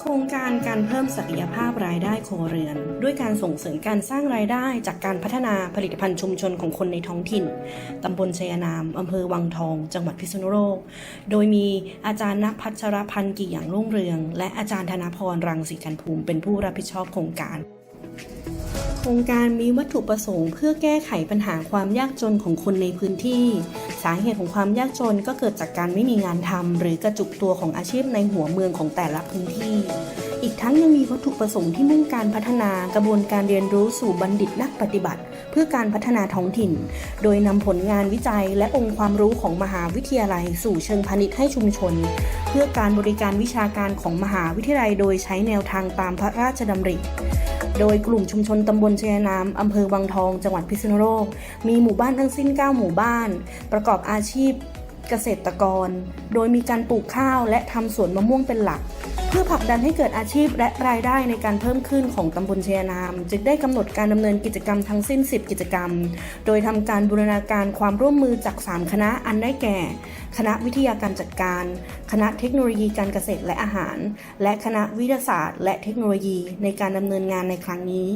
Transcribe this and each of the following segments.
โครงการการเพิ่มศักยภาพรายได้ครัวเรือน ด้วยการส่งเสริมการสร้างรายได้จากการพัฒนาผลิตภัณฑ์ชุมชนของคนในท้องถิ่น ตำบลชัยนาม อำเภอวังทอง จังหวัดพิษณุโลก โดยมีอาจารย์ณพัชรพันธ์กี่อย่างรุ่งเรือง และอาจารย์ธนพรรังสีกันภูมิ เป็นผู้รับผิดชอบโครงการโครงการมีวัตถุประสงค์เพื่อแก้ไขปัญหาความยากจนของคนในพื้นที่ สาเหตุของความยากจนก็เกิดจากการไม่มีงานทำหรือกระจุกตัวของอาชีพในหัวเมืองของแต่ละพื้นที่ อีกทั้งยังมีวัตถุประสงค์ที่มุ่งการพัฒนากระบวนการเรียนรู้สู่บัณฑิตนักปฏิบัติ เพื่อการพัฒนาท้องถิ่น โดยนำผลงานวิจัยและองค์ความรู้ของมหาวิทยาลัย สู่เชิงพาณิชย์ให้ชุมชน เพื่อการบริการวิชาการของมหาวิทยาลัย โดยใช้แนวทางตามพระราชดำริ โดยกลุ่มชุมชนตำบลชยนามอำเภอวังทอง จังหวัดพิษณุโลก มีหมู่บ้านทั้งสิ้น 9 หมู่บ้าน ประกอบอาชีพ เกษตรกร โดยมีการปลูกข้าวและทำสวนมะม่วงเป็นหลัก เพื่อผลักดันให้เกิดอาชีพและรายได้ในการเพิ่มขึ้นของตำบลเชียนาม จึงได้กำหนดการดำเนินกิจกรรมทั้งสิ้น 10 กิจกรรม โดยทำการบูรณาการความร่วมมือจาก 3 คณะอันได้แก่ คณะวิทยาการจัดการ คณะเทคโนโลยีการเกษตรและอาหาร และคณะวิทยาศาสตร์ และเทคโนโลยีในการดำเนินงานในครั้งนี้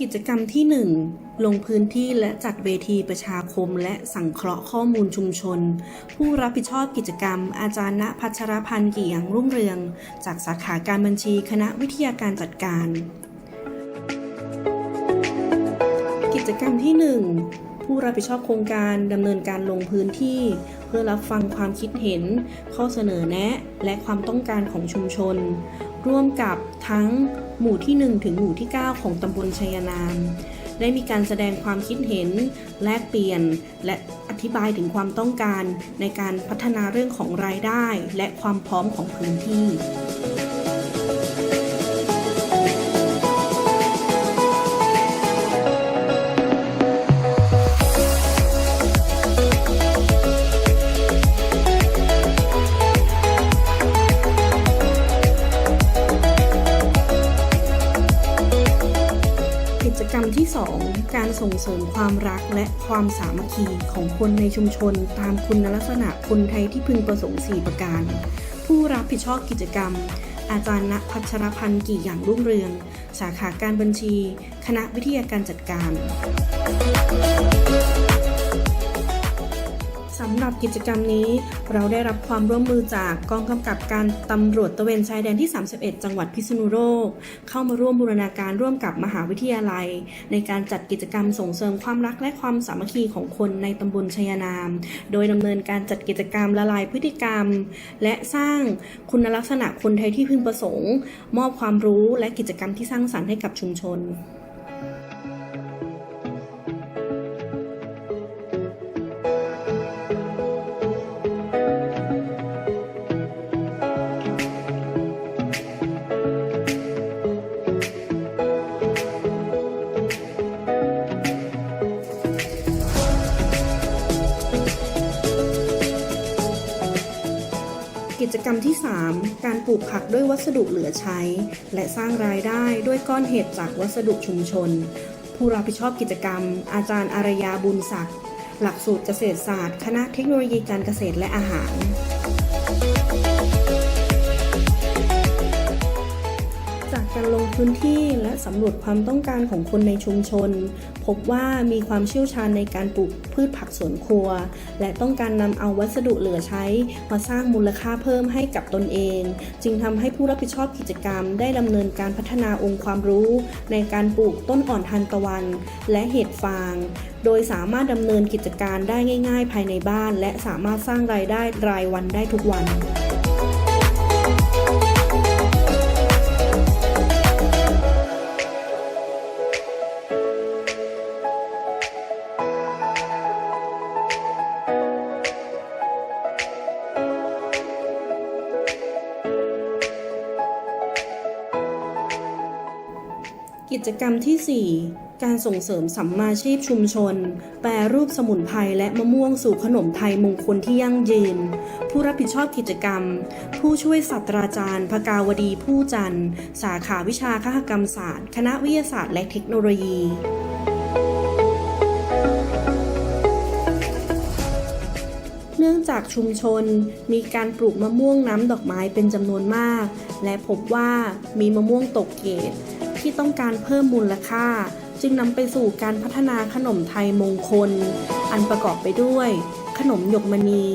กิจกรรมที่ 1 ลงพื้นที่และจัดเวทีประชาคม และสังเคราะห์ข้อมูลชุมชน ผู้รับผิดชอบกิจกรรม อาจารย์ณพัชรพันธ์กี่ยังรุ่งเรือง จากสาขาการบัญชีคณะวิทยาการจัดการ กิจกรรมที่ 1 ผู้รับผิดชอบโครงการดำเนินการลงพื้นที่ เพื่อรับฟังความคิดเห็น ข้อเสนอแนะ และความต้องการของชุมชน ร่วมกับทั้งหมู่ที่ 1 ถึงหมู่ที่ 9 ของตำบลชัยนามได้มีการแสดงความคิดเห็น แลกเปลี่ยน และอธิบายถึงความต้องการในการพัฒนาเรื่องของรายได้ และความพร้อมของพื้นที่ จกรรมที่ 2 การส่งเสริมความรักและความสามัคคีของคนในชุมชน ตามคุณลักษณะคนไทยที่พึงประสงค์ 4 ประการ ผู้รับผิดชอบกิจกรรม อาจารย์ณพัชรพันธ์กี่อย่างรุ่งเรือง สาขาการบัญชี คณะวิทยาการจัดการ สำหรับกิจกรรมนี้ เราได้รับความร่วมมือจากกองกำกับการตำรวจตะเวนชายแดนที่ 31 จังหวัดพิษณุโลก เข้ามาร่วมบูรณาการร่วมกับมหาวิทยาลัย ในการจัดกิจกรรมส่งเสริมความรักและความสามัคคีของคนในตำบลชยนาม โดยดำเนินการจัดกิจกรรมละลายพฤติกรรม และสร้างคุณลักษณะคนไทยที่พึงประสงค์ มอบความรู้และกิจกรรมที่สร้างสรรค์ให้กับชุมชน จกรรมที่ 3 การปลูกผักด้วยวัสดุเหลือใช้ และสร้างรายได้ด้วยก้อนเห็ดจากวัสดุชุมชน ผู้รับผิดชอบกิจกรรม อาจารย์อารยาบุญศักดิ์หลักสูตรเกษตรศาสตร์ คณะเทคโนโลยีการเกษตรและอาหาร การลงพื้นที่และสำรวจความต้องการของคนในชุมชน พบว่ามีความเชี่ยวชาญในการปลูกพืชผักสวนครัว และต้องการนำเอาวัสดุเหลือใช้ มาสร้างมูลค่าเพิ่มให้กับตนเอง จึงทำให้ผู้รับผิดชอบกิจกรรม ได้ดำเนินการพัฒนาองค์ความรู้ ในการปลูกต้นอ่อนทานตะวัน และเห็ดฟาง โดยสามารถดำเนินกิจการได้ง่าย ๆ ภายในบ้าน และสามารถสร้างรายได้รายวันได้ทุกวัน กิจกรรมที่ 4 การส่งเสริมสัมมาชีพชุมชน แปรรูปสมุนไพรและมะม่วงสู่ขนมไทยมงคลที่ยั่งยืน ผู้รับผิดชอบกิจกรรม ผู้ช่วยศาสตราจารย์พกาวดีผู้จันทร์ สาขาวิชาคหกรรมศาสตร์ คณะวิทยาศาสตร์และเทคโนโลยีเนื่องจากชุมชนมีการปลูกมะม่วงน้ำดอกไม้เป็นจำนวนมาก และพบว่ามีมะม่วงตกเกรด ที่ต้องการเพิ่มมูลค่า จึงนำไปสู่การพัฒนาขนมไทยมงคล อันประกอบไปด้วย ขนมหยกมณี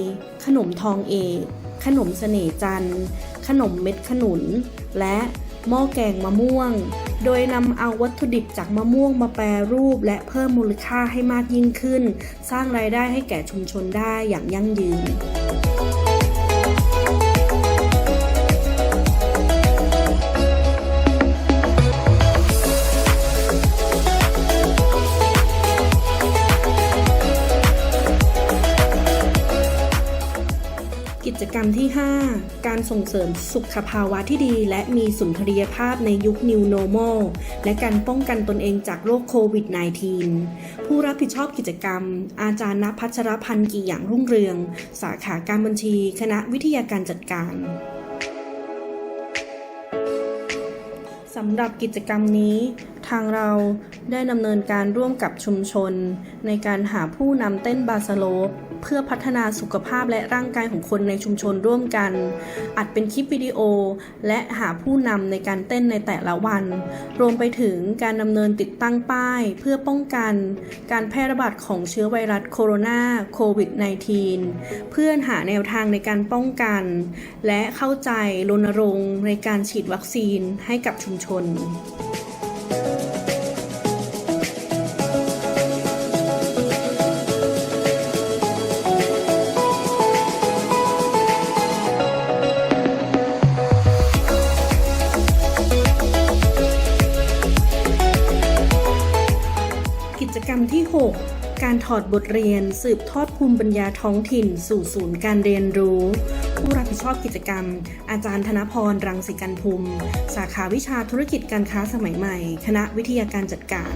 ขนมทองเอกขนมเสน่จันทร์ ขนมเม็ดขนุน และหม้อแกงมะม่วง โดยนำเอาวัตถุดิบจากมะม่วงมาแปรรูป และเพิ่มมูลค่าให้มากยิ่งขึ้น สร้างรายได้ให้แก่ชุมชนได้อย่างยั่งยืน กิจกรรมที่ 5 การส่งเสริมสุขภาวะที่ดี และมีสุนทรียภาพในยุค New Normal และการป้องกันตนเองจากโรคโควิด -19 ผู้รับผิดชอบกิจกรรม อาจารย์ณพัชรพันธ์กี่อย่างรุ่งเรือง สาขาการบัญชี คณะวิทยาการจัดการสำหรับกิจกรรมนี้ ทางเราได้ดำเนินการร่วมกับชุมชน ในการหาผู้นำเต้นบาสโลป เพื่อพัฒนาสุขภาพและร่างกายของคนในชุมชนร่วมกัน อัดเป็นคลิปวิดีโอ และหาผู้นำในการเต้นในแต่ละวัน รวมไปถึงการดำเนินติดตั้งป้าย เพื่อป้องกันการแพร่ระบาดของเชื้อไวรัสโคโรนาโควิด -19 เพื่อหาแนวทางในการป้องกัน และเข้าใจรณรงค์ในการฉีดวัคซีนให้กับชุมชน ถอดบทเรียน สืบทอดภูมิปัญญาท้องถิ่น สู่ศูนย์การเรียนรู้ ผู้รับผิดชอบกิจกรรม อาจารย์ธนพรรังสิกันภูมิ สาขาวิชาธุรกิจการค้าสมัยใหม่ คณะวิทยาการจัดการ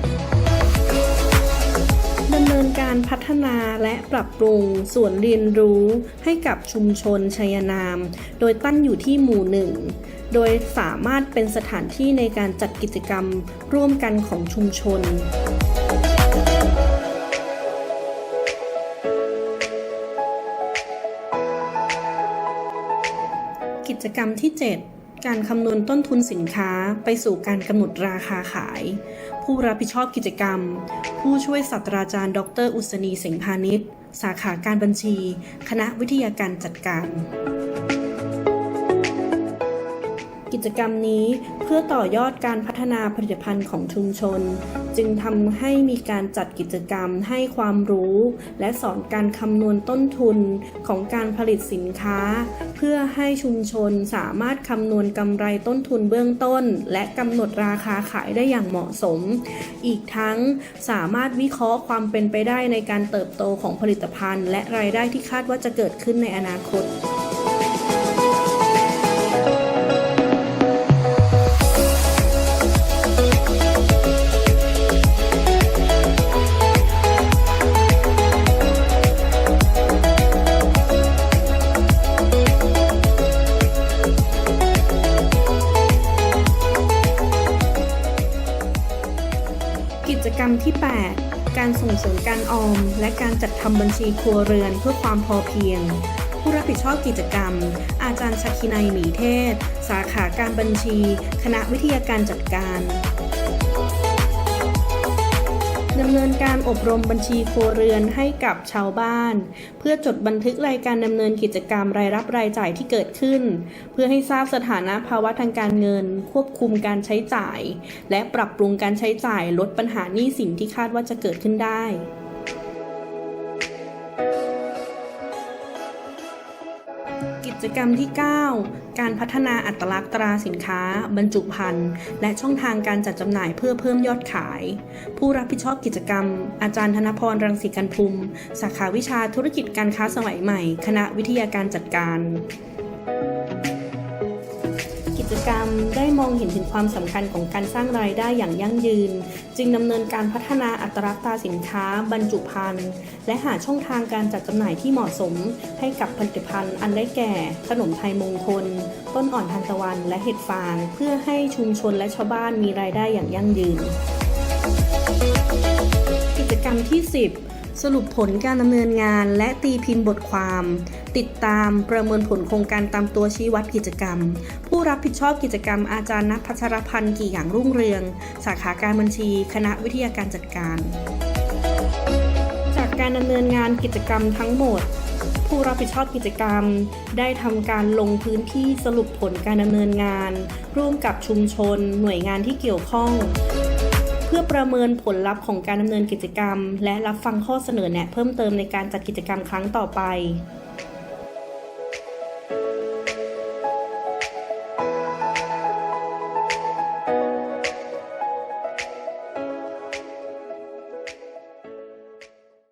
ดำเนินการพัฒนาและปรับปรุงส่วนเรียนรู้ให้กับชุมชนชัยนาม โดยตั้งอยู่ที่หมู่หนึ่ง โดยสามารถเป็นสถานที่ในการจัดกิจกรรมร่วมกันของชุมชน จกรรมที่ 7 การคำนวณต้นทุนสินค้าไปสู่การกำหนดราคาขาย ผู้รับผิดชอบกิจกรรม ผู้ช่วยศาสตราจารย์ ดร อุศนีเสงพาณิชย์ สาขาการบัญชี คณะวิทยาการจัดการ กิจกรรมนี้เพื่อต่อยอดการพัฒนาผลิตภัณฑ์ของชุมชน จึงทำให้มีการจัดกิจกรรมให้ความรู้ และสอนการคำนวณต้นทุนของการผลิตสินค้า เพื่อให้ชุมชนสามารถคำนวณกำไรต้นทุนเบื้องต้น และกำหนดราคาขายได้อย่างเหมาะสม อีกทั้งสามารถวิเคราะห์ความเป็นไปได้ในการเติบโตของผลิตภัณฑ์ และรายได้ที่คาดว่าจะเกิดขึ้นในอนาคต ส่งเสริมการออม และการจัดทำบัญชีครัวเรือนเพื่อความพอเพียง ผู้รับผิดชอบกิจกรรม อาจารย์ชักคินัยหมีเทศ สาขาการบัญชี คณะวิทยาการจัดการ ดำเนินการอบรมบัญชีครัวเรือนให้กับชาวบ้าน เพื่อจดบันทึกรายการดำเนินกิจกรรมรายรับรายจ่ายที่เกิดขึ้น เพื่อให้ทราบสถานะภาวะทางการเงิน ควบคุมการใช้จ่าย และปรับปรุงการใช้จ่ายลดปัญหาหนี้สินที่คาดว่าจะเกิดขึ้นได้ จกรรมที่ 9 การพัฒนาอัตลักษณ์ตราสินค้า บรรจุภัณฑ์ และช่องทางการจัดจำหน่ายเพื่อเพิ่มยอดขาย ผู้รับผิดชอบกิจกรรม อาจารย์ธนพรรังสีกันภูมิสาขาวิชาธุรกิจการค้าสมัยใหม่ คณะวิทยาการจัดการ จกรรมได้มองเห็นถึงความสำคัญของการสร้างรายได้อย่างยั่งยืน จึงดำเนินการพัฒนาอัตลักษณ์ตาสินค้า บรรจุภัณฑ์ และหาช่องทางการจัดจำหน่ายที่เหมาะสม ให้กับผลิตภัณฑ์อันได้แก่ ขนมไทยมงคล ต้นอ่อนทานตะวันและเห็ดฟาง เพื่อให้ชุมชนและชาวบ้านมีรายได้อย่างยั่งยืน กิจกรรมที่ 10 สรุปผลการดำเนินงานและตีพิมพ์บทความ ติดตามประเมินผลโครงการตามตัวชี้วัดกิจกรรม ผู้รับผิดชอบกิจกรรมอาจารย์นัพัชรพันธ์กี่อย่างรุ่งเรือง สาขาการบัญชี คณะวิทยาการจัดการ จากการดำเนินงานกิจกรรมทั้งหมด ผู้รับผิดชอบกิจกรรม ได้ทำการลงพื้นที่สรุปผลการดำเนินงาน ร่วมกับชุมชน หน่วยงานที่เกี่ยวข้องเพื่อประเมินผลลัพธ์ของการดำเนินกิจกรรม และรับฟังข้อเสนอแนะเพิ่มเติมในการจัดกิจกรรมครั้งต่อไป